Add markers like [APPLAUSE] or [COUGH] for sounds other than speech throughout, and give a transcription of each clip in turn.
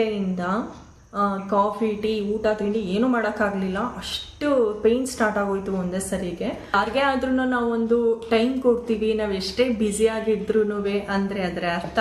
ಇಂದ coffee, tea, ಊಟ, ತಿಂಡಿ ಏನು ಮಾಡೋಕ್ಕಾಗಲಿಲ್ಲ. ಅಷ್ಟು ಪೇಯ್ನ್ ಸ್ಟಾರ್ಟ್ ಆಗೋಯ್ತು ಒಂದೇ ಸರಿಗೆ. ಯಾರಿಗೆ ಆದ್ರೂ ನಾವು ಒಂದು ಟೈಮ್ ಕೊಡ್ತೀವಿ, ನಾವು ಎಷ್ಟೇ ಬ್ಯುಸಿ ಆಗಿದ್ರು ಅಂದರೆ ಅದರ ಅರ್ಥ.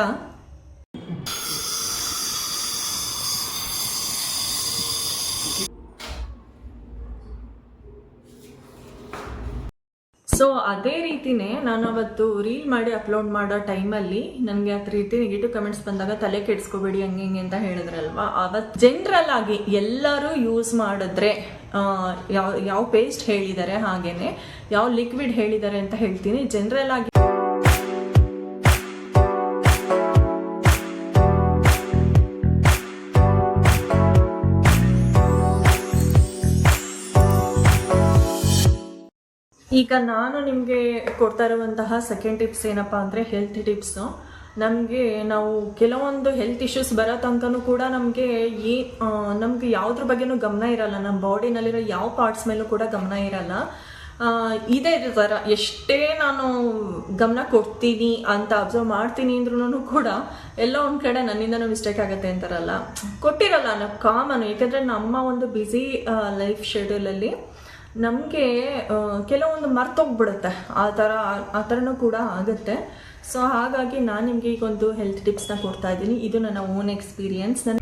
ಸೊ ಅದೇ ರೀತಿನೇ ನಾನು ಅವತ್ತು ರೀಲ್ ಮಾಡಿ ಅಪ್ಲೋಡ್ ಮಾಡೋ ಟೈಮಲ್ಲಿ ನನಗೆ ಆ ರೀತಿ ನೆಗೆಟಿವ್ ಕಮೆಂಟ್ಸ್ ಬಂದಾಗ ತಲೆ ಕೆಡಿಸ್ಕೋಬೇಡಿ, ಹಂಗೆ ಹಿಂಗೆ ಅಂತ ಹೇಳಿದ್ರಲ್ವಾ? ಅವತ್ತು ಜನರಲ್ ಆಗಿ ಎಲ್ಲರೂ ಯೂಸ್ ಮಾಡಿದ್ರೆ ಯಾವ ಯಾವ ಪೇಸ್ಟ್ ಹೇಳಿದ್ದಾರೆ ಹಾಗೇನೆ, ಯಾವ ಲಿಕ್ವಿಡ್ ಹೇಳಿದ್ದಾರೆ ಅಂತ ಹೇಳ್ತೀನಿ. ಜನರಲ್ ಆಗಿ ಈಗ ನಾನು ನಿಮಗೆ ಕೊಡ್ತಾ ಇರುವಂತಹ ಸೆಕೆಂಡ್ ಟಿಪ್ಸ್ ಏನಪ್ಪಾ ಅಂದರೆ ಹೆಲ್ತ್ ಟಿಪ್ಸು ನಮಗೆ ನಾವು ಕೆಲವೊಂದು ಹೆಲ್ತ್ ಇಶ್ಯೂಸ್ ಬರೋ ತನಕನೂ ಕೂಡ ನಮಗೆ ಈ ನಮಗೆ ಯಾವುದ್ರ ಬಗ್ಗೆನೂ ಗಮನ ಇರಲ್ಲ. ನಮ್ಮ ಬಾಡಿನಲ್ಲಿರೋ ಯಾವ ಪಾರ್ಟ್ಸ್ ಮೇಲೂ ಕೂಡ ಗಮನ ಇರಲ್ಲ. ಇದೇ ಥರ ಎಷ್ಟೇ ನಾನು ಗಮನ ಕೊಡ್ತೀನಿ ಅಂತ ಅಬ್ಸರ್ವ್ ಮಾಡ್ತೀನಿ ಅಂದ್ರೂ ಕೂಡ ಎಲ್ಲ ಒಂದು ಕಡೆ ನನ್ನಿಂದನೂ ಮಿಸ್ಟೇಕ್ ಆಗುತ್ತೆ ಅಂತಾರಲ್ಲ. ಕೊಟ್ಟಿರಲ್ಲ, ನಾವು ಕಾಮನ್ ಏಕೆಂದರೆ ನಮ್ಮ ಒಂದು ಬ್ಯುಸಿ ಲೈಫ್ ಶೆಡ್ಯೂಲಲ್ಲಿ ನಮಗೆ ಕೆಲವೊಂದು ಮರ್ತೋಗ್ಬಿಡುತ್ತೆ. ಆ ಥರ, ಆ ಥರನೂ ಕೂಡ ಆಗುತ್ತೆ. ಸೊ ಹಾಗಾಗಿ ನಾನು ನಿಮಗೆ ಈಗ ಒಂದು ಹೆಲ್ತ್ ಟಿಪ್ಸ್ನ ಕೊಡ್ತಾ ಇದ್ದೀನಿ. ಇದು ನನ್ನ ಓನ್ ಎಕ್ಸ್ಪೀರಿಯನ್ಸ್ ನನ್ನ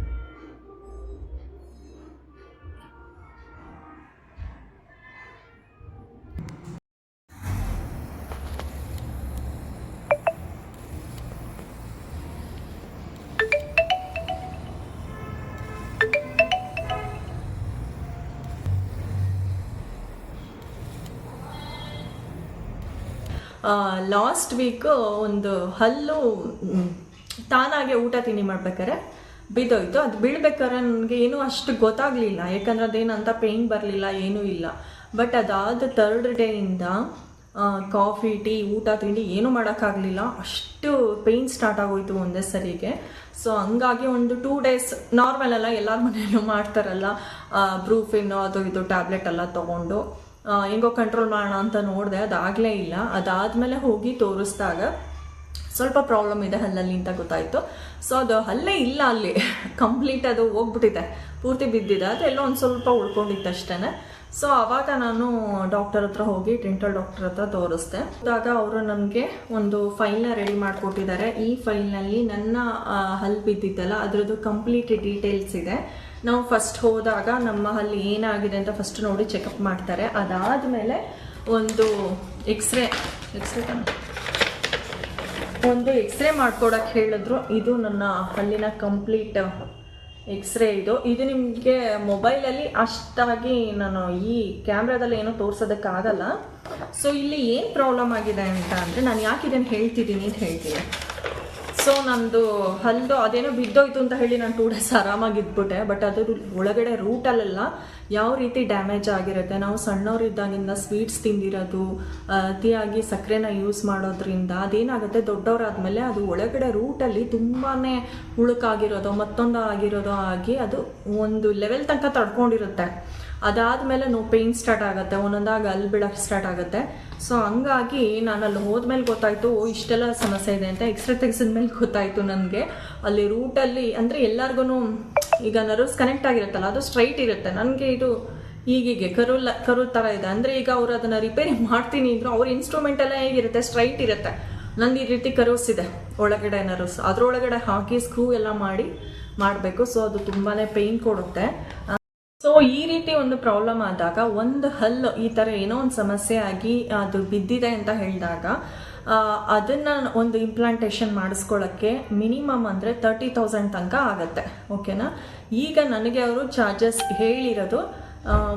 ಲಾಸ್ಟ್ ವೀಕ್ ಒಂದು ಹಲ್ಲು ತಾನಾಗೆ ಊಟ ತಿಂಡಿ ಮಾಡ್ಬೇಕಾರೆ ಬಿದ್ದೋಯ್ತು. ಅದು ಬೀಳ್ಬೇಕಾದ್ರೆ ನನಗೆ ಏನೂ ಅಷ್ಟು ಗೊತ್ತಾಗ್ಲಿಲ್ಲ. ಯಾಕಂದ್ರೆ ಅದೇನಂತ ಪೇಯ್ನ್ ಬರಲಿಲ್ಲ, ಏನೂ ಇಲ್ಲ. ಬಟ್ ಅದಾದ ಥರ್ಡ್ ಡೇಯಿಂದ ಕಾಫಿ ಟೀ ಊಟ, ತಿಂಡಿ ಏನೂ ಮಾಡೋಕ್ಕಾಗಲಿಲ್ಲ. ಅಷ್ಟು ಪೇಯ್ನ್ ಸ್ಟಾರ್ಟ್ ಆಗೋಯ್ತು ಒಂದೇ ಸರಿಗೆ. ಸೊ ಹಂಗಾಗಿ ಒಂದು ಟೂ ಡೇಸ್ ನಾರ್ಮಲ್ ಅಲ್ಲ, ಎಲ್ಲರ ಮನೆಯಲ್ಲೂ ಮಾಡ್ತಾರಲ್ಲ. ಬ್ರೂಫಿನ್ನು ಅದು ಇದು ಟ್ಯಾಬ್ಲೆಟ್ ಎಲ್ಲ ತೊಗೊಂಡು. ಹೆಂಗೋ ಕಂಟ್ರೋಲ್ ಮಾಡೋಣ ಅಂತ ನೋಡಿದೆ, ಅದಾಗಲೇ ಇಲ್ಲ. ಅದಾದಮೇಲೆ ಹೋಗಿ ತೋರಿಸಿದಾಗ ಸ್ವಲ್ಪ ಪ್ರಾಬ್ಲಮ್ ಇದೆ ಹಲ್ಲಲ್ಲಿ ಅಂತ ಗೊತ್ತಾಯಿತು. ಸೊ ಅದು ಹಲ್ಲೇ ಇಲ್ಲ ಅಲ್ಲಿ. [LAUGHS] ಕಂಪ್ಲೀಟ್ ಅದು ಹೋಗ್ಬಿಟ್ಟಿದೆ. ಪೂರ್ತಿ ಬಿದ್ದಿದೆ. ಅದು ಎಲ್ಲೋ ಒಂದು ಸ್ವಲ್ಪ ಉಳ್ಕೊಂಡಿತ್ತು ಅಷ್ಟೇ ಸೊ ಆವಾಗ ನಾನು ಡಾಕ್ಟರ್ ಹತ್ರ ಹೋಗಿ ಡೆಂಟಲ್ ಡಾಕ್ಟರ್ ಹತ್ರ ತೋರಿಸ್ದೆ. ಆಗ ಅವರು ನನಗೆ ಒಂದು ಫೈಲ್ನ ರೆಡಿ ಮಾಡಿಕೊಟ್ಟಿದ್ದಾರೆ. ಈ ಫೈಲ್ನಲ್ಲಿ ನನ್ನ ಹಲ್ ಹಲ್ಲು ಬಿದ್ದಿದ್ದಲ್ಲ ಅದರದ್ದು ಕಂಪ್ಲೀಟ್ ಡೀಟೇಲ್ಸ್ ಇದೆ. ನಾವು ಫಸ್ಟ್ ಹೋದಾಗ ನಮ್ಮ ಅಲ್ಲಿ ಏನಾಗಿದೆ ಅಂತ ಫಸ್ಟ್ ನೋಡಿ ಚೆಕಪ್ ಮಾಡ್ತಾರೆ. ಅದಾದಮೇಲೆ ಒಂದು ಎಕ್ಸ್ರೇ ಎಕ್ಸ್ರೇ ಒಂದು ಎಕ್ಸ್ರೇ ಮಾಡ್ಕೊಡಕ್ಕೆ ಹೇಳಿದ್ರು. ಇದು ನನ್ನ ಹಲ್ಲಿನ ಕಂಪ್ಲೀಟ್ ಎಕ್ಸ್ರೇ ಇದು. ಇದು ನಿಮಗೆ ಮೊಬೈಲಲ್ಲಿ ಅಷ್ಟಾಗಿ ನಾನು ಈ ಕ್ಯಾಮ್ರಾದಲ್ಲಿ ಏನೋ ತೋರ್ಸೋದಕ್ಕಾಗಲ್ಲ. ಸೊ ಇಲ್ಲಿ ಏನು ಪ್ರಾಬ್ಲಮ್ ಆಗಿದೆ ಅಂತ ಅಂದರೆ ನಾನು ಯಾಕೆ ಇದನ್ನು ಹೇಳ್ತಿದ್ದೀನಿ ಅಂತ ಹೇಳ್ತೀನಿ. ಸೊ ನಂದು ಹಲ್ದು ಅದೇನೋ ಬಿದ್ದೋಯ್ತು ಅಂತ ಹೇಳಿ ನಾನು ಟೂ ಡೇಸ್ ಆರಾಮಾಗಿ ಇದ್ಬಿಟ್ಟೆ ಬಟ್ ಅದು ಒಳಗಡೆ ರೂಟಲ್ಲೆಲ್ಲ ಯಾವ ರೀತಿ ಡ್ಯಾಮೇಜ್ ಆಗಿರುತ್ತೆ? ನಾವು ಸಣ್ಣವರಿದ್ದಾಗಿಂದ ಸ್ವೀಟ್ಸ್ ತಿಂದಿರೋದು ಅತಿಯಾಗಿ ಸಕ್ಕರೆನ ಯೂಸ್ ಮಾಡೋದ್ರಿಂದ ಅದೇನಾಗುತ್ತೆ? ದೊಡ್ಡವರಾದ್ಮೇಲೆ ಅದು ಒಳಗಡೆ ರೂಟಲ್ಲಿ ತುಂಬಾ ಹುಳುಕಾಗಿರೋದೋ, ಮತ್ತೊಂದು ಆಗಿರೋದೋ ಆಗಿ ಅದು ಒಂದು ಲೆವೆಲ್ ತನಕ ತಡ್ಕೊಂಡಿರುತ್ತೆ. ಅದಾದಮೇಲೆ ನೋ ಪೇಯ್ನ್ ಸ್ಟಾರ್ಟ್ ಆಗುತ್ತೆ, ಒಂದೊಂದಾಗ ಅಲ್ಲಿ ಬಿಡೋಕ್ಕೆ ಸ್ಟಾರ್ಟ್ ಆಗುತ್ತೆ. ಸೊ ಹಂಗಾಗಿ ನಾನು ಅಲ್ಲಿ ಹೋದ್ಮೇಲೆ ಗೊತ್ತಾಯಿತು ಇಷ್ಟೆಲ್ಲ ಸಮಸ್ಯೆ ಇದೆ ಅಂತ ಎಕ್ಸ್ರೇ ತೆಗೆಸಿದ್ಮೇಲೆ ಗೊತ್ತಾಯಿತು ನನಗೆ. ಅಲ್ಲಿ ರೂಟಲ್ಲಿ ಅಂದರೆ ಎಲ್ಲರಿಗೂ ಈಗ ನರ್ವ್ಸ್ ಕನೆಕ್ಟ್ ಆಗಿರುತ್ತಲ್ಲ, ಅದು ಸ್ಟ್ರೈಟ್ ಇರುತ್ತೆ. ನನಗೆ ಇದು ಈಗೀಗೆ ಕರು ಲ, ಕರು ಥರ ಇದೆ. ಅಂದರೆ ಈಗ ಅವ್ರು ಅದನ್ನು ರಿಪೇರಿ ಮಾಡ್ತೀನಿ ಅಂದರೂ ಅವ್ರ ಇನ್ಸ್ಟ್ರೂಮೆಂಟ್ ಎಲ್ಲ ಹೇಗಿರುತ್ತೆ? ಸ್ಟ್ರೈಟ್ ಇರುತ್ತೆ. ನಂದು ಈ ರೀತಿ ಕರ್ವ್ಸ್ ಇದೆ. ಒಳಗಡೆ ನರ್ವ್ಸ್ ಅದರೊಳಗಡೆ ಹಾಕಿ ಸ್ಕ್ರೂ ಎಲ್ಲ ಮಾಡಿ ಮಾಡಬೇಕು. ಸೊ ಅದು ತುಂಬಾ ಪೇಯ್ನ್ ಕೊಡುತ್ತೆ. ಸೊ ಈ ರೀತಿ ಒಂದು ಪ್ರಾಬ್ಲಮ್ ಆದಾಗ, ಒಂದು ಹಲ್ಲು ಈ ಥರ ಏನೋ ಒಂದು ಸಮಸ್ಯೆ ಆಗಿ ಅದು ಬಿದ್ದಿದೆ ಅಂತ ಹೇಳಿದಾಗ ಅದನ್ನ ಒಂದು ಇಂಪ್ಲಾಂಟೇಷನ್ ಮಾಡಿಸ್ಕೊಳ್ಳೋಕ್ಕೆ ಮಿನಿಮಮ್ ಅಂದರೆ ತರ್ಟಿ ತೌಸಂಡ್ ತನಕ ಆಗುತ್ತೆ ಓಕೆನಾ ಈಗ ನನಗೆ ಅವರು ಚಾರ್ಜಸ್ ಹೇಳಿರೋದು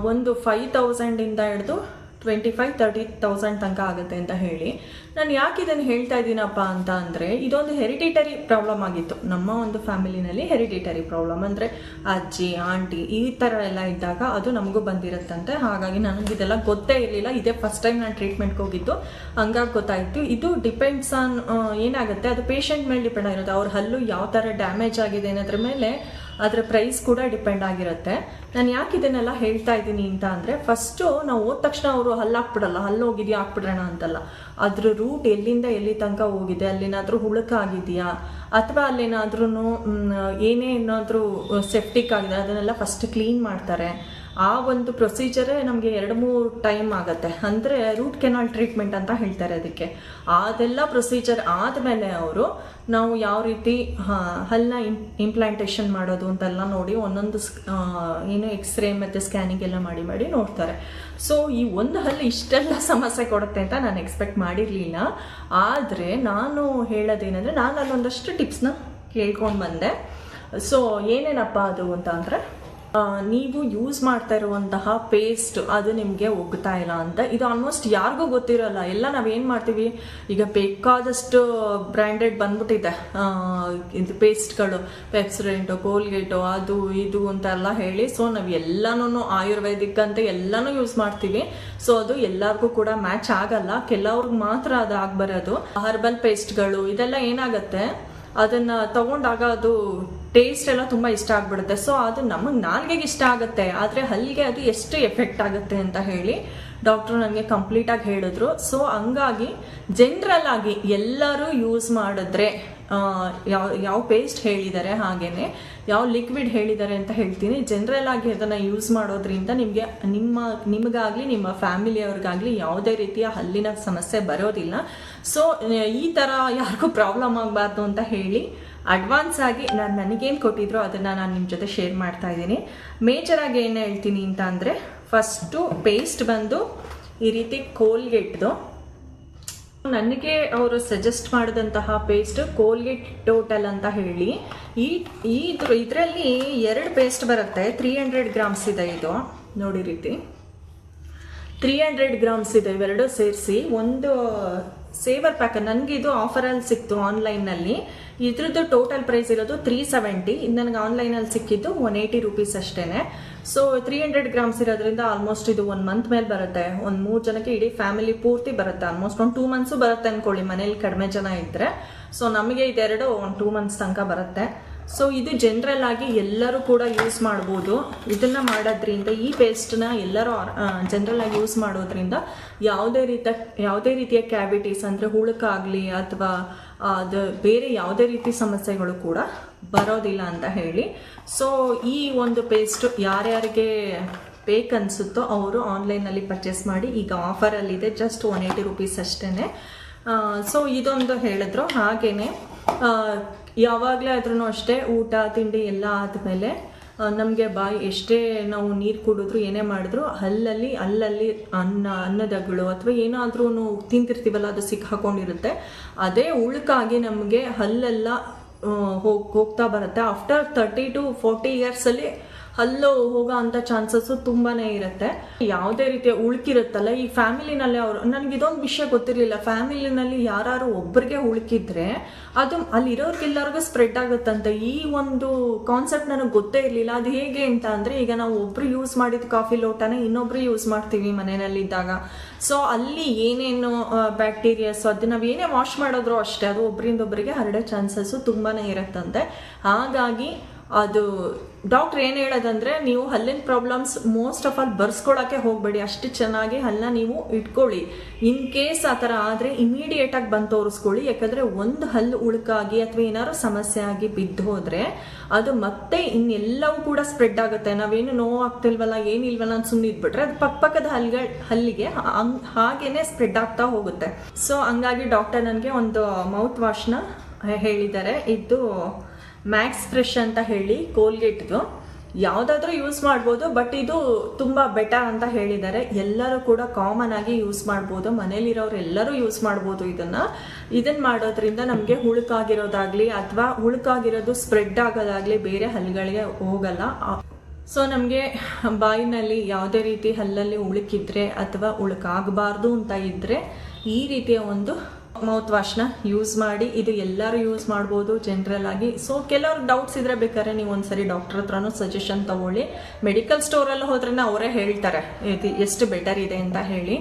ಒಂದು ಫೈವ್ ತೌಸಂಡಿಂದ ಹಿಡಿದು ಟ್ವೆಂಟಿ ಫೈವ್ ತರ್ಟಿ ತೌಸಂಡ್ ತನಕ ಆಗುತ್ತೆ ಅಂತ ಹೇಳಿ. ನಾನು ಯಾಕೆ ಇದನ್ನು ಹೇಳ್ತಾ ಇದ್ದೀನಪ್ಪ ಅಂತ ಅಂದರೆ, ಇದೊಂದು ಹೆರಿಟೇಟರಿ ಪ್ರಾಬ್ಲಮ್ ಆಗಿತ್ತು. ನಮ್ಮ ಒಂದು ಫ್ಯಾಮಿಲಿನಲ್ಲಿ ಹೆರಿಟೇಟರಿ ಪ್ರಾಬ್ಲಮ್ ಅಂದರೆ ಅಜ್ಜಿ, ಆಂಟಿ ಈ ಥರ ಎಲ್ಲ ಇದ್ದಾಗ ಅದು ನಮಗೂ ಬಂದಿರುತ್ತಂತೆ. ಹಾಗಾಗಿ ನನಗೆ ಇದೆಲ್ಲ ಗೊತ್ತೇ ಇರಲಿಲ್ಲ. ಇದೇ ಫಸ್ಟ್ ಟೈಮ್ ನಾನು ಟ್ರೀಟ್ಮೆಂಟ್ಗೆ ಹೋಗಿದ್ದು. ಹಂಗಾಗಿ ಗೊತ್ತಾಯಿತು. ಇದು ಡಿಪೆಂಡ್ಸ್ ಆನ್ ಏನಾಗುತ್ತೆ? ಅದು ಪೇಷಂಟ್ ಮೇಲೆ ಡಿಪೆಂಡ್ ಆಗಿರುತ್ತೆ. ಅವ್ರ ಹಲ್ಲು ಯಾವ ಥರ ಡ್ಯಾಮೇಜ್ ಆಗಿದೆ ಅನ್ನೋದ್ರ ಮೇಲೆ ಅದರ ಪ್ರೈಸ್ ಕೂಡ ಡಿಪೆಂಡ್ ಆಗಿರುತ್ತೆ. ನಾನು ಯಾಕೆ ಇದನ್ನೆಲ್ಲ ಹೇಳ್ತಾ ಇದ್ದೀನಿ ಅಂತ ಅಂದರೆ ಫಸ್ಟು ನಾವು ಹೋದ ತಕ್ಷಣ ಅವರು ಹಲ್ಲಾಕ್ಬಿಡಲ್ಲ ಹಾಕ್ಬಿಡಲ್ಲ ಹಲ್ಲು ಹೋಗಿದ್ಯಾ ಹಾಕ್ಬಿಡೋಣ ಅಂತಲ್ಲ. ಅದ್ರ ರೂಟ್ ಎಲ್ಲಿಂದ ಎಲ್ಲಿ ತನಕ ಹೋಗಿದೆ, ಅಲ್ಲೇನಾದರೂ ಹುಳುಕಾಗಿದೆಯಾ ಅಥವಾ ಅಲ್ಲೇನಾದ್ರೂ ಏನೇ ಏನಾದರೂ ಸೆಪ್ಟಿಕ್ ಆಗಿದೆ, ಅದನ್ನೆಲ್ಲ ಫಸ್ಟ್ ಕ್ಲೀನ್ ಮಾಡ್ತಾರೆ. ಆ ಒಂದು ಪ್ರೊಸೀಜರೇ ನಮಗೆ ಎರಡು ಮೂರು ಟೈಮ್ ಆಗುತ್ತೆ. ಅಂದರೆ ರೂಟ್ ಕೆನಾಲ್ ಟ್ರೀಟ್ಮೆಂಟ್ ಅಂತ ಹೇಳ್ತಾರೆ ಅದಕ್ಕೆ. ಅದೆಲ್ಲ ಪ್ರೊಸೀಜರ್ ಆದಮೇಲೆ ಅವರು ನಾವು ಯಾವ ರೀತಿ ಹಲ್ಲನ್ನ ಇಂಪ್ಲಾಂಟೇಷನ್ ಮಾಡೋದು ಅಂತೆಲ್ಲ ನೋಡಿ ಒಂದೊಂದು ಏನು ಎಕ್ಸ್ರೇ ಮತ್ತು ಸ್ಕ್ಯಾನಿಂಗ್ ಎಲ್ಲ ಮಾಡಿ ಮಾಡಿ ನೋಡ್ತಾರೆ. ಸೊ ಈ ಒಂದು ಹಲ್ಲು ಇಷ್ಟೆಲ್ಲ ಸಮಸ್ಯೆ ಕೊಡುತ್ತೆ ಅಂತ ನಾನು ಎಕ್ಸ್ಪೆಕ್ಟ್ ಮಾಡಿರಲಿಲ್ಲ. ಆದರೆ ನಾನು ಹೇಳೋದೇನೆಂದರೆ ನಾನು ಅಲ್ಲೊಂದಷ್ಟು ಟಿಪ್ಸ್ನ ಕೇಳ್ಕೊಂಡು ಬಂದೆ. ಸೊ ಏನೇನಪ್ಪ ಅದು ಅಂತ ಅಂದರೆ ನೀವು ಯೂಸ್ ಮಾಡ್ತಾ ಇರುವಂತಹ ಪೇಸ್ಟ್ ಅದು ನಿಮಗೆ ಒಗ್ತಾ ಇಲ್ಲ ಅಂತ. ಇದು ಆಲ್ಮೋಸ್ಟ್ ಯಾರಿಗೂ ಗೊತ್ತಿರಲ್ಲ. ಎಲ್ಲ ನಾವೇನು ಮಾಡ್ತೀವಿ? ಈಗ ಬೇಕಾದಷ್ಟು ಬ್ರ್ಯಾಂಡೆಡ್ ಬಂದ್ಬಿಟ್ಟಿದೆ. ಇದು ಪೇಸ್ಟ್ಗಳು ಪೆಪ್ಸರೆಂಟು ಕೋಲ್ಗೇಟು ಅದು ಇದು ಅಂತೆಲ್ಲ ಹೇಳಿ ಸೊ ನಾವು ಎಲ್ಲನೂ ಆಯುರ್ವೇದಿಕ್ ಅಂತ ಎಲ್ಲನೂ ಯೂಸ್ ಮಾಡ್ತೀವಿ. ಸೊ ಅದು ಎಲ್ಲರಿಗೂ ಕೂಡ ಮ್ಯಾಚ್ ಆಗಲ್ಲ. ಕೆಲವ್ರಿಗೆ ಮಾತ್ರ ಅದು ಆಗ್ಬರೋದು ಹರ್ಬಲ್ ಪೇಸ್ಟ್ಗಳು ಇದೆಲ್ಲ ಏನಾಗುತ್ತೆ? ಅದನ್ನ ತಗೊಂಡಾಗ ಅದು ಟೇಸ್ಟ್ ಎಲ್ಲ ತುಂಬಾ ಇಷ್ಟ ಆಗ್ಬಿಡುತ್ತೆ. ಸೊ ಅದು ನಮಗೆ ನಾಲ್ಗೆಗೆ ಇಷ್ಟ ಆಗುತ್ತೆ. ಆದರೆ ಹಲ್ಲಿಗೆ ಅದು ಎಷ್ಟು ಎಫೆಕ್ಟ್ ಆಗುತ್ತೆ ಅಂತ ಹೇಳಿ ಡಾಕ್ಟ್ರು ನನಗೆ ಕಂಪ್ಲೀಟ್ ಆಗಿ ಹೇಳಿದ್ರು. ಸೊ ಹಂಗಾಗಿ ಜನರಲ್ ಆಗಿ ಎಲ್ಲರೂ ಯೂಸ್ ಮಾಡಿದ್ರೆ ಯಾವ ಯಾವ ಪೇಸ್ಟ್ ಹೇಳಿದ್ದಾರೆ ಹಾಗೇನೆ ಯಾವ ಲಿಕ್ವಿಡ್ ಹೇಳಿದ್ದಾರೆ ಅಂತ ಹೇಳ್ತೀನಿ. ಜನರಲ್ ಆಗಿ ಅದನ್ನು ಯೂಸ್ ಮಾಡೋದ್ರಿಂದ ನಿಮಗೆ, ನಿಮ್ಮ, ನಿಮಗಾಗಲಿ, ನಿಮ್ಮ ಫ್ಯಾಮಿಲಿಯವ್ರಿಗಾಗಲಿ ಯಾವುದೇ ರೀತಿಯ ಹಲ್ಲಿನ ಸಮಸ್ಯೆ ಬರೋದಿಲ್ಲ. ಸೊ ಈ ಥರ ಯಾರಿಗೂ ಪ್ರಾಬ್ಲಮ್ ಆಗಬಾರ್ದು ಅಂತ ಹೇಳಿ ಅಡ್ವಾನ್ಸ್ ಆಗಿ ನಾನು ನನಗೇನು ಕೊಟ್ಟಿದ್ರು ಅದನ್ನು ನಾನು ನಿಮ್ಮ ಜೊತೆ ಶೇರ್ ಮಾಡ್ತಾ ಇದ್ದೀನಿ. ಮೇಜರಾಗಿ ಏನು ಹೇಳ್ತೀನಿ ಅಂತ ಅಂದರೆ ಫಸ್ಟು ಪೇಸ್ಟ್ ಬಂದು ಈ ರೀತಿ ಕೋಲ್ಗೇಟ್ದು ನನಗೆ ಅವರು ಸಜೆಸ್ಟ್ ಮಾಡಿದಂತಹ ಪೇಸ್ಟ್ ಕೋಲ್ಗೇಟ್ ಟೋಟಲ್ ಅಂತ ಹೇಳಿ. ಈ ಇದ್ರ ಇದರಲ್ಲಿ ಎರಡು ಪೇಸ್ಟ್ ಬರುತ್ತೆ. ತ್ರೀ ಹಂಡ್ರೆಡ್ ಗ್ರಾಮ್ಸ್ ಇದೆ ಇದು. ನೋಡಿ ರೀತಿ. ತ್ರೀ ಹಂಡ್ರೆಡ್ ಗ್ರಾಮ್ಸ್ ಇದೆ ಇವೆರಡು ಸೇರಿಸಿ. ಒಂದು ಸೇವರ್ ಪ್ಯಾಕ್ ನನಗೆ ಇದು ಆಫರಲ್ಲಿ ಸಿಕ್ತು ಆನ್ಲೈನಲ್ಲಿ ಇದ್ರದ್ದು ಟೋಟಲ್ ಪ್ರೈಸ್ ಇರೋದು ತ್ರೀ ಸೆವೆಂಟಿ ನನಗೆ ಆನ್ಲೈನಲ್ಲಿ ಸಿಕ್ಕಿದ್ದು ಒನ್ ಏಯ್ಟಿ ರುಪೀಸ್ ಅಷ್ಟೇ ಸೊ ತ್ರೀ ಹಂಡ್ರೆಡ್ ಗ್ರಾಮ್ಸ್ ಇರೋದ್ರಿಂದ ಆಲ್ಮೋಸ್ಟ್ ಇದು ಒಂದ್ ಮಂತ್ ಮೇಲೆ ಬರುತ್ತೆ. ಒಂದು ಮೂರು ಜನಕ್ಕೆ ಇಡೀ ಫ್ಯಾಮಿಲಿ ಪೂರ್ತಿ ಬರುತ್ತೆ. ಆಲ್ಮೋಸ್ಟ್ ಒಂದು ಟೂ ಮಂತ್ಸು ಬರುತ್ತೆ ಅನ್ಕೊಳ್ಳಿ, ಮನೇಲಿ ಕಡಿಮೆ ಜನ ಇದ್ದರೆ ಸೊ ನಮಗೆ ಇದೆರಡು ಒಂದು ಟೂ ಮಂತ್ಸ್ ತನಕ ಬರುತ್ತೆ. ಸೊ ಇದು ಜನರಲ್ ಆಗಿ ಎಲ್ಲರೂ ಕೂಡ ಯೂಸ್ ಮಾಡ್ಬೋದು. ಇದನ್ನ ಮಾಡೋದ್ರಿಂದ ಈ ಪೇಸ್ಟ್ನ ಎಲ್ಲರೂ ಜನರಲ್ ಆಗಿ ಯೂಸ್ ಮಾಡೋದ್ರಿಂದ ಯಾವುದೇ ರೀತಿಯ ಯಾವುದೇ ರೀತಿಯ ಕ್ಯಾವಿಟೀಸ್ ಅಂದರೆ ಹುಳುಕಾಗಲಿ ಅಥವಾ ಅದು ಬೇರೆ ಯಾವುದೇ ರೀತಿ ಸಮಸ್ಯೆಗಳು ಕೂಡ ಬರೋದಿಲ್ಲ ಅಂತ ಹೇಳಿ. ಸೊ ಈ ಒಂದು ಪೇಸ್ಟ್ ಯಾರ್ಯಾರಿಗೆ ಬೇಕನ್ಸುತ್ತೋ ಅವರು ಆನ್ಲೈನಲ್ಲಿ ಪರ್ಚೇಸ್ ಮಾಡಿ ಈಗ ಆಫರಲ್ಲಿದೆ ಜಸ್ಟ್ ಒನ್ ಏಯ್ಟಿ ರುಪೀಸ್ ಅಷ್ಟೇ ಸೊ ಇದೊಂದು ಹೇಳಿದ್ರು. ಹಾಗೆಯೇ ಯಾವಾಗಲೇ ಆದ್ರೂ ಅಷ್ಟೇ ಊಟ, ತಿಂಡಿ ಎಲ್ಲ ಆದಮೇಲೆ ನಮಗೆ ಬಾಯಿ ಎಷ್ಟೇ ನಾವು ನೀರು ಕುಡಿದ್ರು, ಏನೇ ಮಾಡಿದ್ರು ಹಲ್ಲಲ್ಲಿ ಅಲ್ಲಲ್ಲಿ ಅನ್ನ, ಅನ್ನದಗಳು ಅಥವಾ ಏನಾದ್ರೂ ತಿಂತಿರ್ತೀವಲ್ಲ ಅದು ಸಿಕ್ಕಾಕೊಂಡಿರುತ್ತೆ. ಅದೇ ಉಳುಕಾಗಿ ನಮಗೆ ಹಲ್ಲೆಲ್ಲ ಹೋಗ್ ಹೋಗ್ತಾ ಬರುತ್ತೆ. ಆಫ್ಟರ್ ತರ್ಟಿ ಟು ಫೋರ್ಟಿ ಇಯರ್ಸಲ್ಲಿ ಹಲ್ಲು ಹೋಗೋ ಅಂಥ ಚಾನ್ಸಸ್ಸು ತುಂಬಾನೇ ಇರುತ್ತೆ. ಯಾವುದೇ ರೀತಿಯ ಉಳುಕಿರುತ್ತಲ್ಲ, ಈ ಫ್ಯಾಮಿಲಿನಲ್ಲಿ ಅವರು, ನನಗೆ ಇದೊಂದು ವಿಷಯ ಗೊತ್ತಿರಲಿಲ್ಲ. ಫ್ಯಾಮಿಲಿನಲ್ಲಿ ಯಾರು ಒಬ್ಬರಿಗೆ ಉಳುಕಿದ್ರೆ ಅದು ಅಲ್ಲಿರೋರ್ಗೆಲ್ಲರಿಗೂ ಸ್ಪ್ರೆಡ್ ಆಗುತ್ತಂತೆ. ಈ ಒಂದು ಕಾನ್ಸೆಪ್ಟ್ ನನಗೆ ಗೊತ್ತೇ ಇರಲಿಲ್ಲ. ಅದು ಹೇಗೆ ಅಂತ ಅಂದರೆ, ಈಗ ನಾವು ಒಬ್ರು ಯೂಸ್ ಮಾಡಿದ ಕಾಫಿ ಲೋಟನ ಇನ್ನೊಬ್ರು ಯೂಸ್ ಮಾಡ್ತೀವಿ ಮನೆಯಲ್ಲಿದ್ದಾಗ. ಸೊ ಅಲ್ಲಿ ಏನೇನು ಬ್ಯಾಕ್ಟೀರಿಯಾಸ್ ಅದು ನಾವು ಏನೇ ವಾಶ್ ಮಾಡಿದ್ರು ಅಷ್ಟೇ, ಅದು ಒಬ್ಬರಿಂದ ಒಬ್ಬರಿಗೆ ಹರಡೋ ಚಾನ್ಸಸ್ಸು ತುಂಬಾನೇ ಇರುತ್ತಂತೆ. ಹಾಗಾಗಿ ಅದು ಡಾಕ್ಟ್ರ್ ಏನು ಹೇಳೋದಂದ್ರೆ, ನೀವು ಹಲ್ಲಿನ ಪ್ರಾಬ್ಲಮ್ಸ್ ಮೋಸ್ಟ್ ಆಫ್ ಆಲ್ ಬರ್ಸ್ಕೊಳಕ್ಕೆ ಹೋಗಬೇಡಿ. ಅಷ್ಟು ಚೆನ್ನಾಗಿ ಹಲ್ಲನ್ನ ನೀವು ಇಟ್ಕೊಳ್ಳಿ. ಇನ್ ಕೇಸ್ ಆ ಥರ ಆದರೆ ಇಮಿಡಿಯೇಟಾಗಿ ಬಂದು ತೋರಿಸ್ಕೊಳ್ಳಿ. ಯಾಕಂದರೆ ಒಂದು ಹಲ್ಲು ಉಳುಕಾಗಿ ಅಥವಾ ಏನಾದ್ರು ಸಮಸ್ಯೆ ಆಗಿ ಬಿದ್ದು ಹೋದರೆ ಅದು ಮತ್ತೆ ಇನ್ನೆಲ್ಲವೂ ಕೂಡ ಸ್ಪ್ರೆಡ್ ಆಗುತ್ತೆ. ನಾವೇನು ನೋವು ಆಗ್ತಿಲ್ವಲ್ಲ ಏನಿಲ್ವಲ್ಲ ಅಂತ ಸುಮ್ಮನೆ ಇದ್ಬಿಟ್ರೆ ಅದು ಪಕ್ಕಪಕ್ಕದ ಹಲ್ಗಳ, ಹಲ್ಲಿಗೆ ಹಂಗ್- ಹಾಗೇನೆ ಸ್ಪ್ರೆಡ್ ಆಗ್ತಾ ಹೋಗುತ್ತೆ. ಸೊ ಹಂಗಾಗಿ ಡಾಕ್ಟರ್ ನನಗೆ ಒಂದು ಮೌತ್ ವಾಶ್ನ ಹೇಳಿದ್ದಾರೆ. ಇದು ಮ್ಯಾಕ್ಸ್ ಫ್ರೆಶ್ ಅಂತ ಹೇಳಿ ಕೋಲ್ಗೇಟ್ದು ಯಾವುದಾದ್ರೂ ಯೂಸ್ ಮಾಡ್ಬೋದು ಬಟ್ ಇದು ತುಂಬ ಬೆಟರ್ ಅಂತ ಹೇಳಿದ್ದಾರೆ. ಎಲ್ಲರೂ ಕೂಡ ಕಾಮನ್ ಆಗಿ ಯೂಸ್ ಮಾಡ್ಬೋದು. ಮನೇಲಿರೋರು ಎಲ್ಲರೂ ಯೂಸ್ ಮಾಡ್ಬೋದು ಇದನ್ನ. ಇದನ್ನ ಮಾಡೋದ್ರಿಂದ ನಮಗೆ ಹುಳುಕಾಗಿರೋದಾಗಲಿ ಅಥವಾ ಹುಳುಕಾಗಿರೋದು ಸ್ಪ್ರೆಡ್ ಆಗೋದಾಗಲಿ ಬೇರೆ ಹಲ್ಲುಗಳಿಗೆ ಹೋಗಲ್ಲ. ಸೊ ನಮಗೆ ಬಾಯಿನಲ್ಲಿ ಯಾವುದೇ ರೀತಿ ಹಲ್ಲಲ್ಲಿ ಉಳುಕಿದ್ರೆ ಅಥವಾ ಉಳುಕಾಗಬಾರ್ದು ಅಂತ ಇದ್ರೆ ಈ ರೀತಿಯ ಒಂದು ಮೌತ್ ವಾಶ್ನ ಯೂಸ್ ಮಾಡಿ, ಇದು ಎಲ್ಲರೂ ಯೂಸ್ ಮಾಡ್ಬೋದು ಜನರಲ್ ಆಗಿ. ಸೊ ಕೆಲವ್ರು ಡೌಟ್ಸ್ ಇದ್ರೆ ಬೇಕಾದ್ರೆ ನೀವು ಒಂದ್ಸರಿ ಡಾಕ್ಟರ್ ಹತ್ರನೂ ಸಜೆಷನ್ ತಗೊಳ್ಳಿ. ಮೆಡಿಕಲ್ ಸ್ಟೋರಲ್ಲಿ ಹೋದ್ರೆ ಅವರೇ ಹೇಳ್ತಾರೆ, ಇದು ಎಷ್ಟು ಬೆಟರ್ ಇದೆ ಅಂತ ಹೇಳಿ.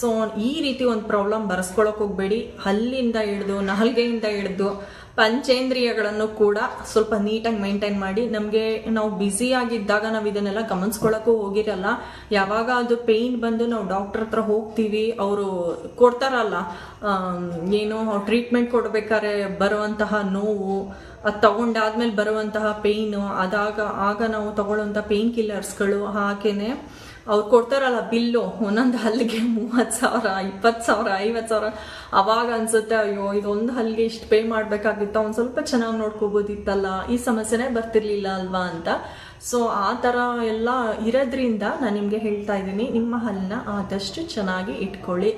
ಸೊ ಈ ರೀತಿ ಒಂದು ಪ್ರಾಬ್ಲಮ್ ಬರ್ಸ್ಕೊಳಕ್ಕೆ ಹೋಗ್ಬೇಡಿ. ಹಲ್ಲಿಂದ ಹಿಡಿದು, ನಾಲ್ಗೆಯಿಂದ ಹಿಡಿದು ಪಂಚೇಂದ್ರಿಯಗಳನ್ನು ಕೂಡ ಸ್ವಲ್ಪ ನೀಟಾಗಿ ಮೇಂಟೈನ್ ಮಾಡಿ, ನಮಗೆ ನಾವು ಬ್ಯುಸಿ ಆಗಿದ್ದಾಗ ನಾವು ಇದನ್ನೆಲ್ಲ ಗಮನಿಸ್ಕೊಳ್ಳೋಕ್ಕೂ ಹೋಗಿರಲ್ಲ. ಯಾವಾಗ ಅದು ಪೇಯ್ನ್ ಬಂದು ನಾವು ಡಾಕ್ಟರ್ ಹತ್ರ ಹೋಗ್ತೀವಿ, ಅವರು ಕೊಡ್ತಾರಲ್ಲ ಏನು ಟ್ರೀಟ್ಮೆಂಟ್ ಕೊಡಬೇಕಾದ್ರೆ ಬರುವಂತಹ ನೋವು, ಅದು ತಗೊಂಡಾದ್ಮೇಲೆ ಬರುವಂತಹ ಪೇಯ್ನು ಅದಾಗ, ಆಗ ನಾವು ತಗೊಳ್ಳುವಂಥ ಪೇಯ್ನ್ ಕಿಲ್ಲರ್ಸ್ಗಳು ಹಾಗೇನೆ. ಅವ್ರು ಕೊಡ್ತಾರಲ್ಲ ಬಿಲ್ಲು, ಒಂದೊಂದು ಹಲ್ಲಿಗೆ ಮೂವತ್ತು ಸಾವಿರ, ಇಪ್ಪತ್ತು ಸಾವಿರ, ಐವತ್ತು ಸಾವಿರ. ಅವಾಗ ಅನ್ಸುತ್ತೆ, ಅಯ್ಯೋ, ಇದೊಂದು ಹಲ್ಲಿಗೆ ಇಷ್ಟು ಪೇ ಮಾಡಬೇಕಾಗಿತ್ತು, ಒಂದು ಸ್ವಲ್ಪ ಚೆನ್ನಾಗಿ ನೋಡ್ಕೋಬೋದಿತ್ತಲ್ಲ, ಈ ಸಮಸ್ಯೆನೇ ಬರ್ತಿರ್ಲಿಲ್ಲ ಅಲ್ವಾ ಅಂತ. ಸೊ ಆ ಥರ ಎಲ್ಲ ಇರೋದ್ರಿಂದ ನಾನು ನಿಮಗೆ ಹೇಳ್ತಾ ಇದ್ದೀನಿ, ನಿಮ್ಮ ಹಲ್ಲನ್ನ ಆದಷ್ಟು ಚೆನ್ನಾಗಿ ಇಟ್ಕೊಳ್ಳಿ.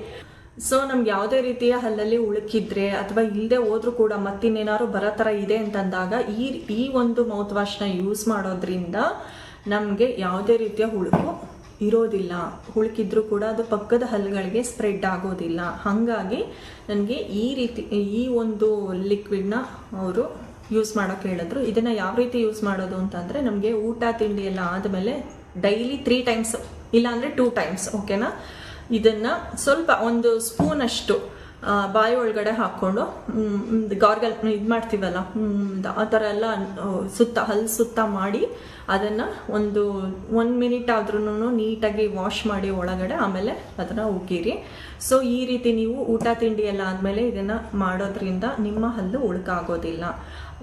ಸೊ ನಮ್ಗೆ ಯಾವುದೇ ರೀತಿಯ ಹಲ್ಲಲ್ಲಿ ಉಳುಕಿದ್ರೆ, ಅಥವಾ ಇಲ್ಲದೆ ಹೋದ್ರೂ ಕೂಡ ಮತ್ತಿನ್ನೇನಾದ್ರು ಬರೋ ಥರ ಇದೆ ಅಂತಂದಾಗ, ಈ ಈ ಒಂದು ಮೌತ್ ವಾಶ್ನ ಯೂಸ್ ಮಾಡೋದ್ರಿಂದ ನಮಗೆ ಯಾವುದೇ ರೀತಿಯ ಹುಳುಕು ಇರೋದಿಲ್ಲ. ಹುಳುಕಿದ್ರೂ ಕೂಡ ಅದು ಪಕ್ಕದ ಹಲ್ಲುಗಳಿಗೆ ಸ್ಪ್ರೆಡ್ ಆಗೋದಿಲ್ಲ. ಹಾಗಾಗಿ ನನಗೆ ಈ ರೀತಿ, ಈ ಒಂದು ಲಿಕ್ವಿಡ್ನ ಅವರು ಯೂಸ್ ಮಾಡೋಕೆ ಹೇಳಿದ್ರು. ಇದನ್ನು ಯಾವ ರೀತಿ ಯೂಸ್ ಮಾಡೋದು ಅಂತಂದರೆ ನಮಗೆ ಊಟ, ತಿಂಡಿ ಎಲ್ಲ ಆದಮೇಲೆ ಡೈಲಿ ತ್ರೀ ಟೈಮ್ಸ್ ಇಲ್ಲಾಂದರೆ ಟೂ ಟೈಮ್ಸ್ ಓಕೆನಾ ಇದನ್ನು ಸ್ವಲ್ಪ ಒಂದು ಸ್ಪೂನಷ್ಟು ಬಾಯಿ ಒಳಗಡೆ ಹಾಕ್ಕೊಂಡು ಗಾರ್ಗಲ್ ಇದು ಮಾಡ್ತೀವಲ್ಲ ಆ ಥರ ಎಲ್ಲ ಸುತ್ತ, ಹಲ್ಲು ಸುತ್ತ ಮಾಡಿ ಅದನ್ನು ಒಂದು ಒನ್ ಮಿನಿಟ್ ಆದ್ರೂ ನೀಟಾಗಿ ವಾಶ್ ಮಾಡಿ ಒಳಗಡೆ ಆಮೇಲೆ ಅದನ್ನು ಉಗ್ಗಿರಿ. ಸೊ ಈ ರೀತಿ ನೀವು ಊಟ ತಿಂಡಿ ಎಲ್ಲ ಆದಮೇಲೆ ಇದನ್ನು ಮಾಡೋದ್ರಿಂದ ನಿಮ್ಮ ಹಲ್ಲು ಉಳುಕಾಗೋದಿಲ್ಲ.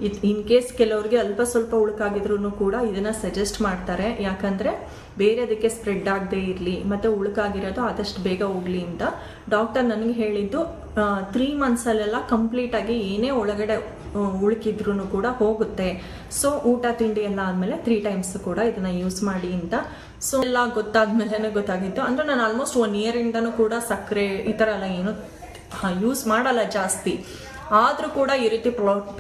ಇದು ಇನ್ ಕೇಸ್ ಕೆಲವ್ರಿಗೆ ಅಲ್ಪ ಸ್ವಲ್ಪ ಉಳುಕಾಗಿದ್ರು ಕೂಡ ಇದನ್ನು ಸಜೆಸ್ಟ್ ಮಾಡ್ತಾರೆ. ಯಾಕಂದರೆ ಬೇರೆದಕ್ಕೆ ಸ್ಪ್ರೆಡ್ ಆಗದೆ ಇರಲಿ, ಮತ್ತು ಉಳುಕಾಗಿರೋದು ಆದಷ್ಟು ಬೇಗ ಹೋಗ್ಲಿ ಅಂತ. ಡಾಕ್ಟರ್ ನನಗೆ ಹೇಳಿದ್ದು ತ್ರೀ ಮಂತ್ಸಲ್ಲೆಲ್ಲ ಕಂಪ್ಲೀಟಾಗಿ ಏನೇ ಒಳಗಡೆ ಉಳುಕಿದ್ರು ಕೂಡ ಹೋಗುತ್ತೆ. ಸೊ ಊಟ ತಿಂಡಿ ಎಲ್ಲ ಆದಮೇಲೆ ತ್ರೀ ಟೈಮ್ಸ್ ಕೂಡ ಇದನ್ನು ಯೂಸ್ ಮಾಡಿ ಅಂತ. ಸೊ ಎಲ್ಲ ಗೊತ್ತಾದ್ಮೇಲೆ ಗೊತ್ತಾಗಿತ್ತು. ಅಂದರೆ ನಾನು ಆಲ್ಮೋಸ್ಟ್ ಒನ್ ಇಂದನು ಕೂಡ ಸಕ್ಕರೆ ಈ ಥರ ಎಲ್ಲ ಏನು ಯೂಸ್ ಮಾಡಲ್ಲ ಜಾಸ್ತಿ. ಆದರೂ ಕೂಡ ಈ ರೀತಿ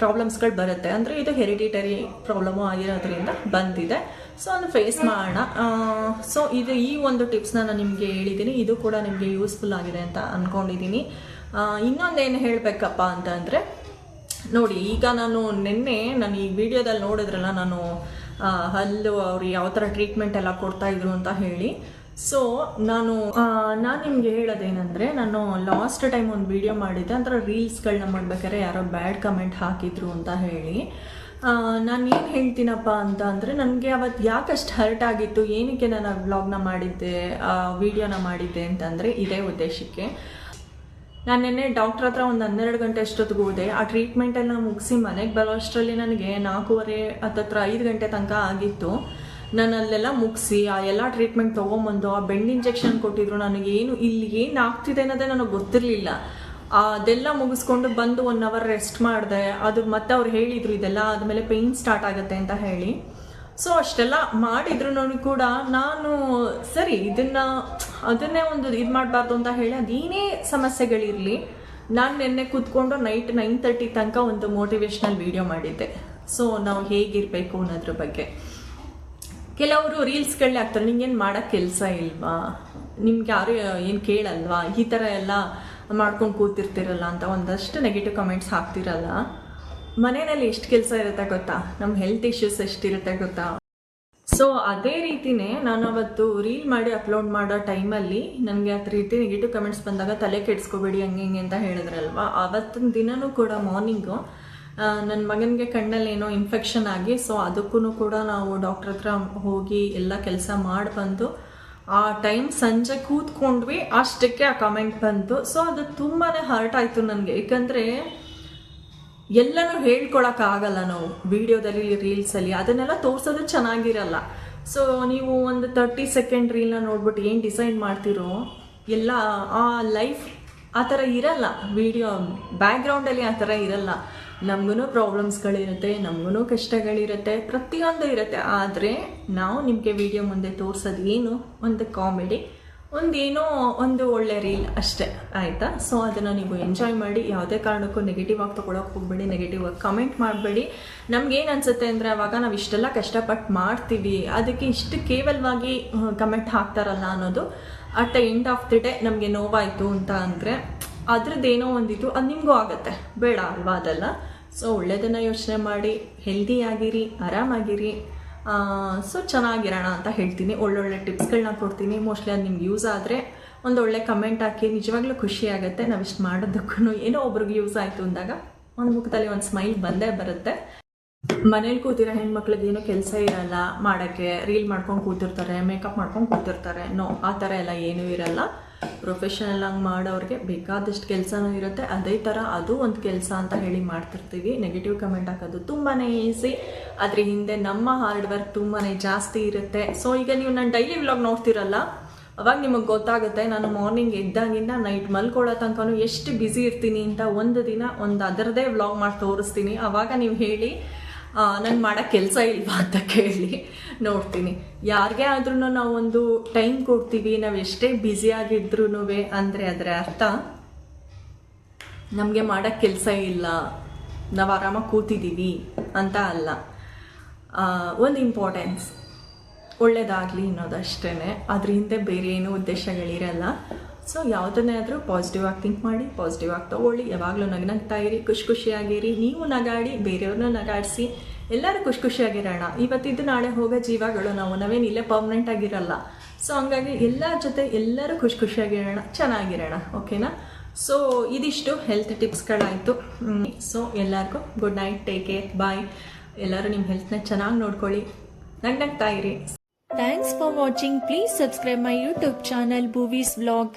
ಪ್ರಾಬ್ಲಮ್ಸ್ಗಳು ಬರುತ್ತೆ. ಅಂದರೆ ಇದು ಹೆರಿಡಿಟರಿ ಪ್ರಾಬ್ಲಮು ಆಗಿರೋದ್ರಿಂದ ಬಂದಿದೆ. ಸೊ ಅದನ್ನು ಫೇಸ್ ಮಾಡೋಣ. ಸೊ ಇದು ಈ ಒಂದು ಟಿಪ್ಸ್ನ ನಾನು ನಿಮಗೆ ಹೇಳಿದ್ದೀನಿ ಇದು ಕೂಡ ನಿಮಗೆ ಯೂಸ್ಫುಲ್ ಆಗಿದೆ ಅಂತ ಅಂದ್ಕೊಂಡಿದ್ದೀನಿ ಇನ್ನೊಂದೇನು ಹೇಳಬೇಕಪ್ಪ ಅಂತಂದರೆ ನೋಡಿ ಈಗ ನಾನು ನಿನ್ನೆ ನಾನು ಈ ವಿಡಿಯೋದಲ್ಲಿ ನೋಡಿದ್ರಲ್ಲ ನಾನು ಆ, ಹಲ್ಲು ಅವ್ರು ಯಾವ ಥರ ಟ್ರೀಟ್ಮೆಂಟ್ ಎಲ್ಲ ಕೊಡ್ತಾ ಇದ್ರು ಅಂತ ಹೇಳಿ. ಸೊ ನಾನು ನಾನು ನಿಮಗೆ ಹೇಳೋದೇನೆಂದರೆ ನಾನು ಲಾಸ್ಟ್ ಟೈಮ್ ಒಂದು ವಿಡಿಯೋ ಮಾಡಿದ್ದೆ ಅಂದ್ರೆ ರೀಲ್ಸ್ಗಳನ್ನ ಮಾಡ್ಬೇಕಾದ್ರೆ ಯಾರೋ ಬ್ಯಾಡ್ ಕಮೆಂಟ್ ಹಾಕಿದ್ರು ಅಂತ ಹೇಳಿ. ನಾನು ಏನು ಹೇಳ್ತೀನಪ್ಪ ಅಂತ ಅಂದರೆ ನನಗೆ ಅವತ್ತು ಯಾಕಷ್ಟು ಹರ್ಟ್ ಆಗಿತ್ತು ಏನಕ್ಕೆ ನಾನು ವ್ಲಾಗ್ನ ಮಾಡಿದ್ದೆ ವಿಡಿಯೋನ ಮಾಡಿದ್ದೆ ಅಂತಂದರೆ ಇದೇ ಉದ್ದೇಶಕ್ಕೆ. ನಾನು ನಿನ್ನೆ ಡಾಕ್ಟ್ರ್ ಹತ್ರ ಒಂದು ಹನ್ನೆರಡು ಗಂಟೆ ಅಷ್ಟೊತ್ತಿಗೆ ಹೋದೆ. ಆ ಟ್ರೀಟ್ಮೆಂಟ್ ಎಲ್ಲ ಮುಗಿಸಿ ಮನೆಗೆ ಬರೋ ಅಷ್ಟರಲ್ಲಿ ನನಗೆ ನಾಲ್ಕೂವರೆ ಹತ್ತತ್ರ ಐದು ಗಂಟೆ ತನಕ ಆಗಿತ್ತು. ನಾನು ಅಲ್ಲೆಲ್ಲ ಮುಗಿಸಿ, ಆ ಎಲ್ಲ ಟ್ರೀಟ್ಮೆಂಟ್ ತೊಗೊಂಬಂದು, ಆ ಬೆಂಡ್ ಇಂಜೆಕ್ಷನ್ ಕೊಟ್ಟಿದ್ರು ನನಗೆ ಏನು, ಇಲ್ಲಿ ಏನು ಆಗ್ತಿದೆ ಅನ್ನೋದೇ ನನಗೆ ಗೊತ್ತಿರಲಿಲ್ಲ. ಅದೆಲ್ಲ ಮುಗಿಸ್ಕೊಂಡು ಬಂದು ಒನ್ ಅವರ್ ರೆಸ್ಟ್ ಮಾಡಿದೆ. ಅದು ಮತ್ತೆ ಅವ್ರು ಹೇಳಿದರು, ಇದೆಲ್ಲ ಆದಮೇಲೆ ಪೇಯ್ನ್ ಸ್ಟಾರ್ಟ್ ಆಗುತ್ತೆ ಅಂತ ಹೇಳಿ. ಸೊ ಅಷ್ಟೆಲ್ಲ ಮಾಡಿದ್ರು ಕೂಡ ನಾನು, ಸರಿ, ಇದನ್ನ, ಅದನ್ನೇ ಒಂದು ಇದು ಮಾಡಬಾರ್ದು ಅಂತ ಹೇಳಿ ಅದೇನೇ ಸಮಸ್ಯೆಗಳಿರಲಿ, ನಾನು ನಿನ್ನೆ ಕೂತ್ಕೊಂಡು ನೈಟ್ ನೈನ್ ತರ್ಟಿ ತನಕ ಒಂದು ಮೋಟಿವೇಶ್ನಲ್ ವಿಡಿಯೋ ಮಾಡಿದ್ದೆ. ಸೊ ನಾವು ಹೇಗಿರಬೇಕು ಅನ್ನೋದ್ರ ಬಗ್ಗೆ. ಕೆಲವರು ರೀಲ್ಸ್ಗಳನ್ನ ಹಾಕ್ತಾರೆ, ನಿಂಗೇನು ಮಾಡೋಕ್ಕೆ ಕೆಲಸ ಇಲ್ವಾ? ನಿಮ್ಗೆ ಯಾರು, ಏನು ಕೇಳಲ್ವಾ? ಈ ಥರ ಎಲ್ಲ ಮಾಡ್ಕೊಂಡು ಕೂತಿರ್ತಿರಲ್ಲ ಅಂತ ಒಂದಷ್ಟು ನೆಗೆಟಿವ್ ಕಮೆಂಟ್ಸ್ ಹಾಕ್ತಿರಲ್ಲ. ಮನೆಯಲ್ಲಿ ಎಷ್ಟು ಕೆಲಸ ಇರುತ್ತೆ ಗೊತ್ತಾ? ನಮ್ಮ ಹೆಲ್ತ್ ಇಶ್ಯೂಸ್ ಎಷ್ಟಿರುತ್ತೆ ಗೊತ್ತಾ? ಸೊ ಅದೇ ರೀತಿನೇ ನಾನು ಅವತ್ತು ರೀಲ್ ಮಾಡಿ ಅಪ್ಲೋಡ್ ಮಾಡೋ ಟೈಮಲ್ಲಿ ನನಗೆ ಆ ರೀತಿ ನೆಗೆಟಿವ್ ಕಮೆಂಟ್ಸ್ ಬಂದಾಗ ತಲೆ ಕೆಡಿಸ್ಕೋಬೇಡಿ, ಹಂಗೆ ಹಿಂಗೆ ಅಂತ ಹೇಳಿದ್ರಲ್ವಾ? ಅವತ್ತಿನ ದಿನನೂ ಕೂಡ ಮಾರ್ನಿಂಗು ನನ್ನ ಮಗನಿಗೆ ಕಣ್ಣಲ್ಲಿ ಏನೋ ಇನ್ಫೆಕ್ಷನ್ ಆಗಿ ಸೊ ಅದಕ್ಕೂ ಕೂಡ ನಾವು ಡಾಕ್ಟ್ರ್ ಹತ್ರ ಹೋಗಿ ಎಲ್ಲ ಕೆಲಸ ಮಾಡಿ ಬಂದು, ಆ ಟೈಮ್ ಸಂಜೆ ಕೂತ್ಕೊಂಡ್ವಿ, ಅಷ್ಟಕ್ಕೆ ಆ ಕಮೆಂಟ್ ಬಂತು. ಸೊ ಅದು ತುಂಬಾ ಹರ್ಟ್ ಆಯಿತು ನನಗೆ. ಯಾಕಂದರೆ ಎಲ್ಲನೂ ಹೇಳ್ಕೊಳಕ್ಕಾಗಲ್ಲ ನಾವು ವಿಡಿಯೋದಲ್ಲಿ, ರೀಲ್ಸಲ್ಲಿ. ಅದನ್ನೆಲ್ಲ ತೋರಿಸೋದು ಚೆನ್ನಾಗಿರಲ್ಲ. ಸೊ ನೀವು ಒಂದು ತರ್ಟಿ ಸೆಕೆಂಡ್ ರೀಲ್ನ ನೋಡ್ಬಿಟ್ಟು ಏನು ಡಿಸೈನ್ ಮಾಡ್ತಿರೋ, ಎಲ್ಲ ಆ ಲೈಫ್ ಆ ಥರ ಇರಲ್ಲ. ವಿಡಿಯೋ ಬ್ಯಾಕ್ಗ್ರೌಂಡಲ್ಲಿ ಆ ಥರ ಇರಲ್ಲ. ನಮಗೂ ಪ್ರಾಬ್ಲಮ್ಸ್ಗಳಿರುತ್ತೆ ನಮಗೂ ಕಷ್ಟಗಳಿರುತ್ತೆ, ಪ್ರತಿಯೊಂದು ಇರುತ್ತೆ. ಆದರೆ, ನಾವು ನಿಮಗೆ ವಿಡಿಯೋ ಮುಂದೆ ತೋರಿಸೋದು ಏನು ಒಂದು ಕಾಮಿಡಿ ಒಂದೇನೋ ಒಂದು ಒಳ್ಳೆ ರೀಲ್ ಅಷ್ಟೇ, ಆಯಿತಾ? ಸೊ ಅದನ್ನು ನೀವು ಎಂಜಾಯ್ ಮಾಡಿ, ಯಾವುದೇ ಕಾರಣಕ್ಕೂ ನೆಗೆಟಿವ್ ಆಗಿ ತೊಗೊಳಕ್ಕೆ ಹೋಗಬೇಡಿ ನೆಗೆಟಿವ್ ಆಗಿ ಕಮೆಂಟ್ ಮಾಡಬೇಡಿ. ನಮ್ಗೇನು ಅನಿಸುತ್ತೆ ಅಂದರೆ, ಅವಾಗ ನಾವು ಇಷ್ಟೆಲ್ಲ ಕಷ್ಟಪಟ್ಟು ಮಾಡ್ತೀವಿ. ಅದಕ್ಕೆ ಇಷ್ಟು ಕೇವಲವಾಗಿ ಕಮೆಂಟ್ ಹಾಕ್ತಾರಲ್ಲ ಅನ್ನೋದು at the end of the day ನಮಗೆ ನೋವಾಯಿತು ಅಂತ ಅಂದರೆ, ಅದ್ರದ್ದೇನೋ ಒಂದಿತ್ತು ಅದು ನಿಮಗೂ ಆಗುತ್ತೆ. ಬೇಡ ಅಲ್ವಾ ಅದೆಲ್ಲ? ಸೊ ಒಳ್ಳೆಯದನ್ನು ಯೋಚನೆ ಮಾಡಿ ಹೆಲ್ದಿಯಾಗಿರಿ ಆರಾಮಾಗಿರಿ. ಸೊ ಚೆನ್ನಾಗಿರೋಣ ಅಂತ ಹೇಳ್ತೀನಿ. ಒಳ್ಳೊಳ್ಳೆ ಟಿಪ್ಸ್ಗಳನ್ನ ಕೊಡ್ತೀನಿ. ಮೋಸ್ಟ್ಲಿ ಅದು ನಿಮ್ಗೆ ಯೂಸ್ ಆದರೆ ಒಂದು ಒಳ್ಳೆ ಕಮೆಂಟ್ ಹಾಕಿ. ನಿಜವಾಗ್ಲೂ ಖುಷಿ ಆಗುತ್ತೆ. ನಾವು ಇಷ್ಟು ಮಾಡೋದಕ್ಕೂ ಏನೋ ಒಬ್ರಿಗೆ ಯೂಸ್ ಆಯಿತು ಅಂದಾಗ ಒಂದು ಮುಖದಲ್ಲಿ ಒಂದು ಸ್ಮೈಲ್ ಬಂದೇ ಬರುತ್ತೆ. ಮನೇಲಿ ಕೂತಿರೋ ಹೆಣ್ಮಕ್ಳಿಗೆ ಏನೋ ಕೆಲಸ ಇರಲ್ಲ. ಮಾಡೋಕ್ಕೆ ರೀಲ್ ಮಾಡ್ಕೊಂಡು ಕೂತಿರ್ತಾರೆ ಮೇಕಪ್ ಮಾಡ್ಕೊಂಡು ಕೂತಿರ್ತಾರೆ. ನೋ ಆ ಥರ ಎಲ್ಲ ಏನೂ ಇರಲ್ಲ. ಪ್ರೊಫೆಷನಲ್ ಆಗಿ ಮಾಡೋರಿಗೆ ಬೇಕಾದಷ್ಟು ಕೆಲಸನೂ ಇರುತ್ತೆ. ಅದೇ ಥರ ಅದು ಒಂದು ಕೆಲಸ ಅಂತ ಹೇಳಿ ಮಾಡ್ತಿರ್ತೀವಿ. ನೆಗೆಟಿವ್ ಕಮೆಂಟ್ ಹಾಕೋದು ತುಂಬಾ ಈಸಿ ಅದ್ರ ಹಿಂದೆ ನಮ್ಮ ಹಾರ್ಡ್ ವರ್ಕ್ ತುಂಬಾ ಜಾಸ್ತಿ ಇರುತ್ತೆ. ಸೊ ಈಗ ನೀವು ನಾನು ಡೈಲಿ ವ್ಲಾಗ್ ನೋಡ್ತಿರಲ್ಲ, ಅವಾಗ ನಿಮಗೆ ಗೊತ್ತಾಗುತ್ತೆ, ನಾನು ಮಾರ್ನಿಂಗ್ ಎದ್ದಾಗಿಂದ ನೈಟ್ ಮಲ್ಕೊಳ್ಳೋ ತನಕನೂ ಎಷ್ಟು ಬ್ಯುಸಿ ಇರ್ತೀನಿ ಅಂತ ಒಂದು ದಿನ ಒಂದು ಅದರದೇ ವ್ಲಾಗ್ ಮಾಡಿ ತೋರಿಸ್ತೀನಿ. ಅವಾಗ ನೀವು ಹೇಳಿ ನಂಗೆ ಮಾಡೋ ಕೆಲಸ ಇಲ್ವಾ ಅಂತ ಕೇಳಿ ನೋಡ್ತೀನಿ. ಯಾರಿಗೇ ಆದ್ರೂ ನಾವು ಒಂದು ಟೈಮ್ ಕೊಡ್ತೀವಿ, ನಾವು ಎಷ್ಟೇ ಬ್ಯುಸಿಯಾಗಿದ್ರೂ ಅಂದರೆ ಅದರ ಅರ್ಥ, ನಮಗೆ ಮಾಡೋ ಕೆಲಸ ಇಲ್ಲ, ನಾವು ಆರಾಮಾಗಿ ಕೂತಿದ್ದೀವಿ ಅಂತ ಅಲ್ಲ. ಒಂದು ಇಂಪಾರ್ಟೆನ್ಸ್ ಒಳ್ಳೇದಾಗಲಿ ಅನ್ನೋದಷ್ಟೇ ಅದ್ರ ಹಿಂದೆ ಬೇರೆ ಏನೂ ಉದ್ದೇಶಗಳಿರಲ್ಲ. ಸೊ ಯಾವುದನ್ನೇ ಆದರೂ ಪಾಸಿಟಿವ್ ಆಗಿ ಥಿಂಕ್ ಮಾಡಿ ಪಾಸಿಟಿವ್ ಆಗಿ ತೊಗೊಳ್ಳಿ. ಯಾವಾಗಲೂ ನಗ್ನಗ್ತಾ ಇರಿ, ಖುಷಿ ಖುಷಿಯಾಗಿರಿ. ನೀವು ನಗಾಡಿ, ಬೇರೆಯವ್ರನ್ನ ನಗಾಡಿಸಿ. ಎಲ್ಲರೂ ಖುಷಿ ಖುಷಿಯಾಗಿರೋಣ. ಇವತ್ತಿದ್ದು ನಾಳೆ ಹೋಗೋ ಜೀವಗಳು ನಾವು ನಾವೇನು ಇಲ್ಲೇ ಪರ್ಮನೆಂಟ್ ಆಗಿರಲ್ಲ. ಸೊ ಹಂಗಾಗಿ ಎಲ್ಲರ ಜೊತೆ ಎಲ್ಲರೂ ಖುಷಿ ಖುಷಿಯಾಗಿರೋಣ, ಚೆನ್ನಾಗಿರೋಣ ಓಕೆನಾ ಸೊ ಇದಿಷ್ಟು ಹೆಲ್ತ್ ಟಿಪ್ಸ್ಗಳಾಯಿತು ಸೊ ಎಲ್ಲರಿಗೂ good night take care bye ಎಲ್ಲರೂ ನಿಮ್ಮ ಹೆಲ್ತ್ನ ಚೆನ್ನಾಗಿ ನೋಡ್ಕೊಳ್ಳಿ. ನಗ್ನಗ್ತಾ ಇರಿ. Thanks for watching Please subscribe my YouTube channel, Boovies Vlog.